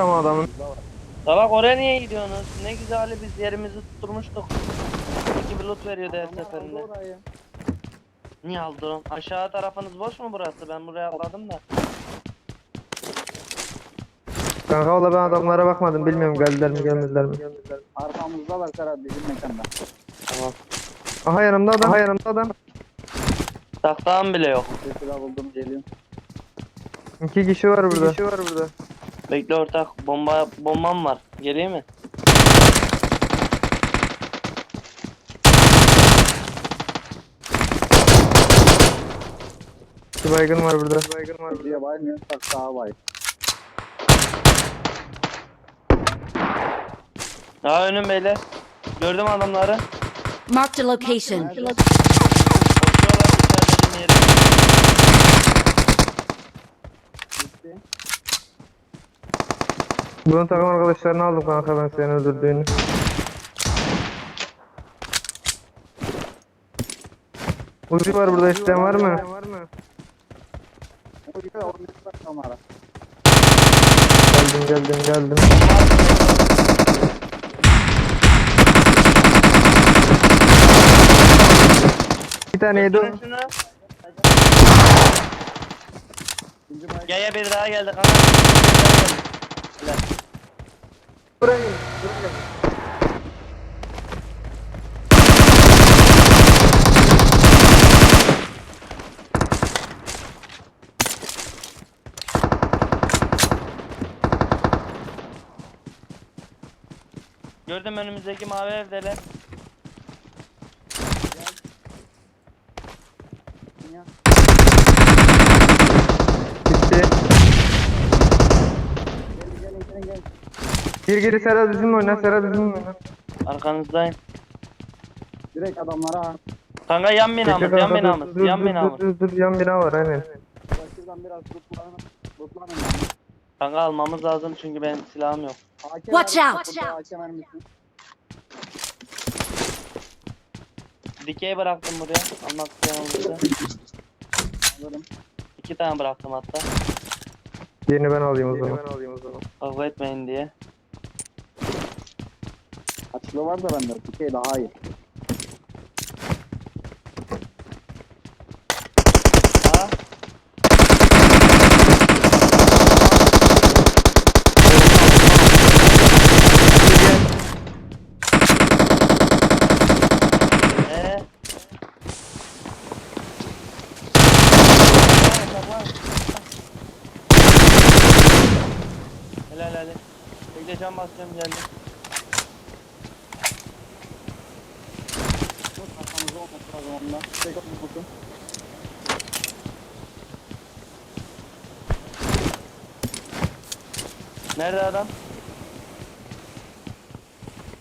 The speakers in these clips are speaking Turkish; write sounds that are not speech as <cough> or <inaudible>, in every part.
ama adamın. Salak oraya niye gidiyorsunuz? Ne güzel biz yerimizi tutturmuştuk. İki bir loot veriyordu her seferinde. Niye aldı oğlum? Aşağı tarafınız boş mu burası? Ben buraya atladım da. Kanka valla ben adamlara bakmadım. Bilmiyorum geldiler mi gelmediler mi. Arkamızdalar Serhat bizim mekanda. Tamam. Aha yanımda adam. Aha yanımda adam. Taktağım bile yok. Bir silah buldum geliyorum. İki kişi var burada. İki kişi var burada. Bekle ortak. Bomba bombam var. Geleyim mi? İki baygın var burada. Baygın var burada. Buraya baymıyor. Bak sağa bay. Daha önüm beyler. Gördüm adamları. Marked a location. Koşuyorlar yeri. Gitti. Bunun takım arkadaşlarını aldım kanka ben seni öldürdüğünü. Uzi var burada isteyen var mı? O o. Geldim geldim geldim. Bir tane yedi. Şunu, şunu. Gel bir daha geldi kanka. Bir daha geldi. Helal. Buraya Gördüm önümüzdeki mavi evdeler. Gitti. Gelin gelin gelin gelin. Gir gir Serhat bizimle oyna Serhat bizimle oyna. Arkanızdayım. Direkt adamlara ha. Kanka yan binamız, yan binamız, yan binamız. Dur dur dur yan bina var aynen. Şuradan biraz lootlanın. Lootlanın. Kanka almamız lazım çünkü benim silahım yok. Watch out. AK mermisi. Dikey bıraktım buraya. Almak isteyen olursa. Alırım. İki tane bıraktım hatta. Yerini ben alayım o zaman. Ben alayım o zaman. Kavga etmeyin diye. Açılı var da bende. AK daha iyi. Aa. Ee? Helal helal. Bekle can basıyorum geldi. Tek olmasın. Nerede adam?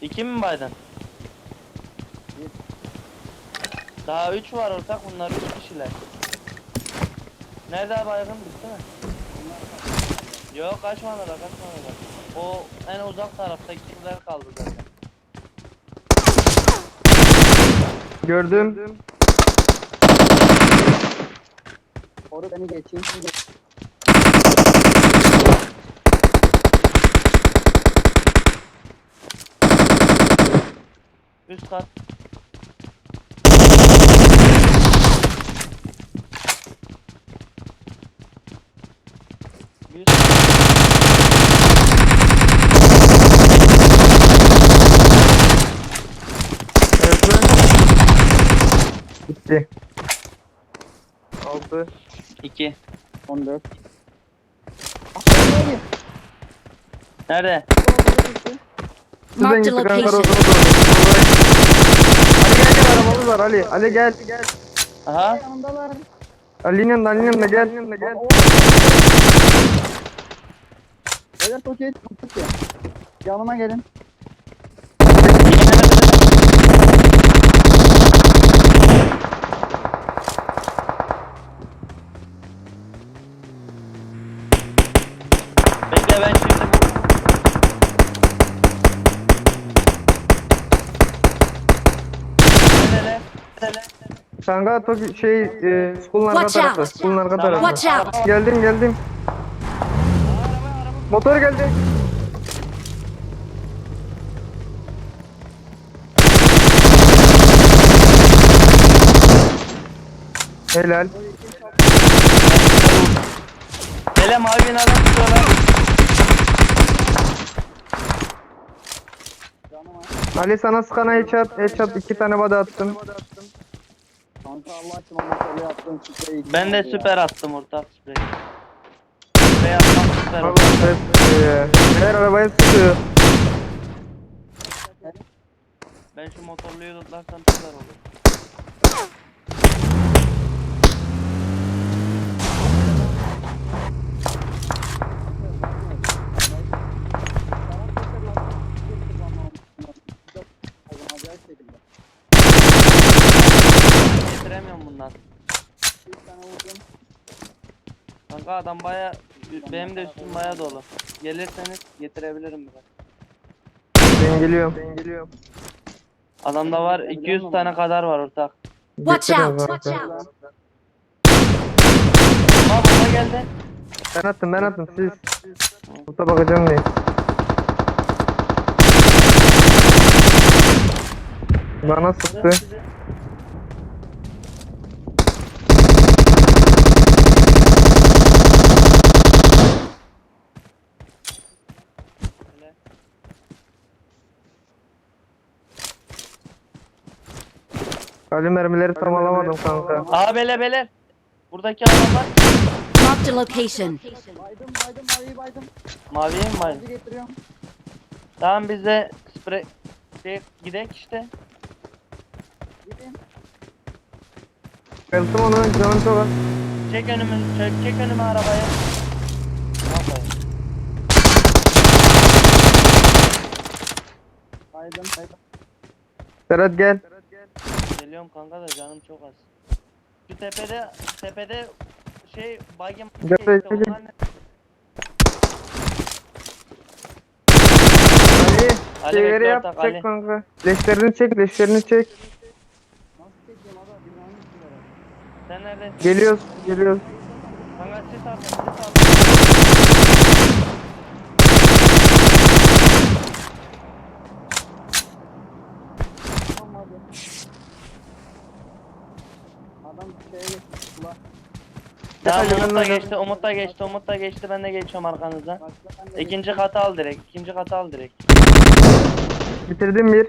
İki mi? Bir. Daha üç var ortak bunlar üç kişiler. Nerede baygın bitti mi? Yok kaçmadılar kaçmadılar. O en uzak taraftakiler kaldı zaten. Gördüm. Koru beni geçeyim. Üst kat. 2 6 2 14 Nerede? Marked a location. Arabamız var Ali. Ali gel. Aha. Yanındalar. Ali'nin yanında Ali'nin yanında gel. Ali'nin yanında gel. Beyler poket tuttuk ya. Yanıma gelin. de ben şimdi bu... Şanga Toki şey e, school'un tarafı. out. Tarafı. Geldim geldim. Motor geldi. Helal. Hele mavi binadan tutuyorlar. Ali sana skana headshot, headshot iki tane body attım. Kanka Allah aşkına motorlu yaptığın spreyi. Ben de süper attım ortak sprey. Sprey atmak süper Allah oldu. be. Her arabaya sıkıyor. Ben şu motorluyu tutlarsam süper olur. Kanka adam baya benim de üstüm baya dolu. Gelirseniz getirebilirim biraz. Ben geliyorum. Ben geliyorum. Adamda var 200 tane kadar var ortak. Watch out! Watch out! Geldi. Ben attım ben attım siz. Usta bakacağım diye. Bana sıktı. Ali mermileri tam alamadım kanka. Aa bele bele. Buradaki adamlar Marked a location. Baydım baydım maviyi baydım. maviye mi var? Hadi getiriyorum. Tamam biz de sprey şey, gidek işte. Gidin. Kıldım onu canım çok az. Çek önümü, çek, çek önüme arabayı. Ne yapayım? Baydım baydım. Serhat gel. Geliyorum kanka da canım çok az. Şu tepede, tepede şey bagim onlar ne? Ali. Ali Şeyleri bekle yap ortak, çek Ali. kanka. Leşlerini çek leşlerini çek. Sen neredesin? Geliyoruz geliyoruz. Kanka sis atın, sis atın. Olmadı. Adam şeye geçmiş. Ula. Tamam Umut da geçti, Umut da geçti, Umut da geçti. Ben de geçiyorum de İkinci katı al direkt, ikinci katı al direkt. Bitirdim bir.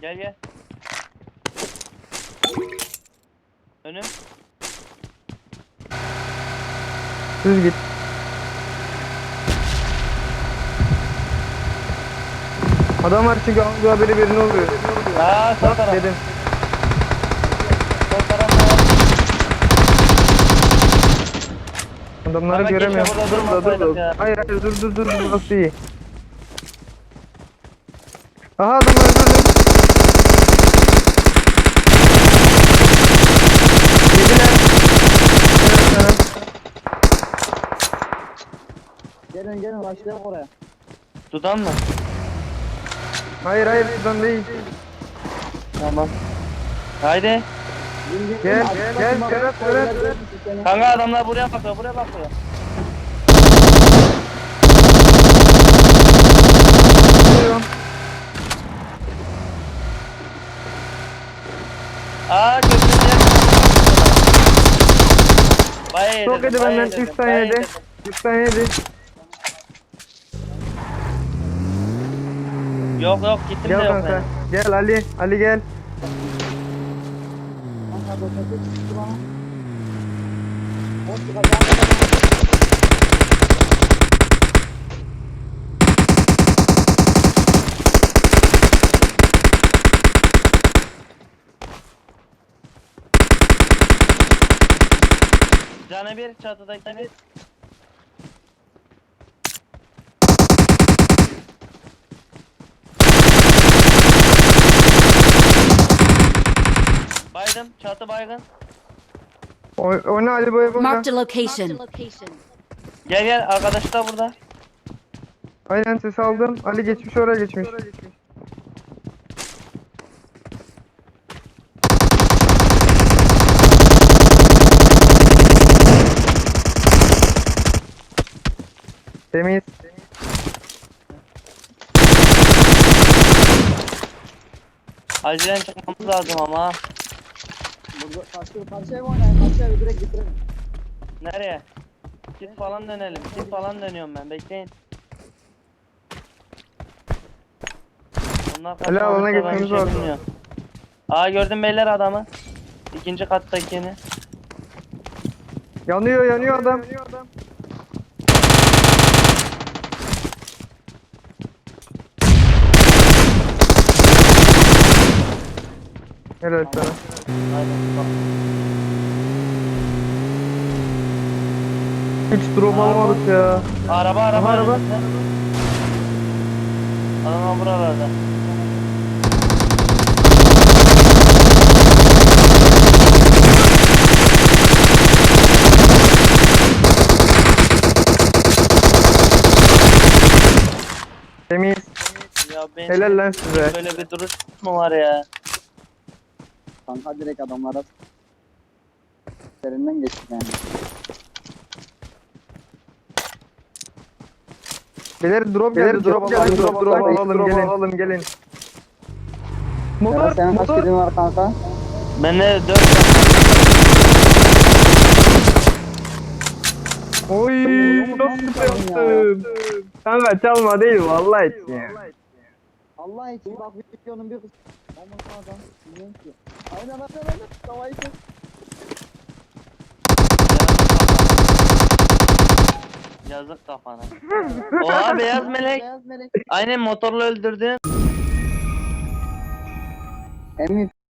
Gel gel. Önüm. Düz git. Adam var çünkü algı haberi birine oluyor. Aa sol taraf. Dedim. Sol taraf var. Adamları Ama göremiyorum. Dur dur dur. dur. ya. Hayır hayır dur dur dur. Burası iyi. Aha adamı öldürdüm. Yediler. Gelin gelin başlayalım oraya. Tutan mı? Hayır hayır buradan değil. Tamam. Haydi. Gel, gel, Serhat, Serhat. Kanka adamlar buraya bakıyor, buraya bakıyor. Aa köprüye. Bayağı Çok yedi benden. yedirdim, 3 tane yedi. yedirdim. 3 tane yedi. Yok yok gittim de Gel yok kanka. benim. Gel Ali. Ali gel. Kanka dokuzda çıktı bana. O çıkacağım. Canı bir baydım. Çatı baygın. O, o ne Ali Bey burada? Marked a location. Gel gel arkadaş da burada. Aynen ses aldım. Ali geçmiş oraya geçmiş. Temiz. Acilen çıkmamız lazım ama. Burada karşı karşı ev oynayın. Karşı evi direkt bitirelim. Nereye? Kit falan dönelim. Kit falan dönüyorum ben. Bekleyin. Onlar Hele alana kaçmamışsa ben bir gitmemiz şey lazım. bilmiyorum. Aa gördüm beyler adamı. İkinci kattakini. Yanıyor yanıyor adam. Helal sana. Hiç drop almadık ya. Araba araba. Araba. önümüzde. Adamlar buralarda. Temiz. Ya ben Helal lan size. böyle bir duruş mu var ya? Kanka direkt adamlara üzerinden geçtik yani. Beyler drop geldi. Drop geldi. Drop drop alalım gelin. Alalım gelin. Motor senin kaç motor. kilin var kanka? Bende 4 Oy nasıl yaptım. Kanka çalma değil vallahi ya. Allah için bak videonun bir kısmı. Aman adam. Bilmiyorum ki. Aynen aynen aynen. Tavayı kes. Yazık kafana. <laughs> Oha beyaz melek. Beyaz melek. Aynen motorla öldürdün. Emin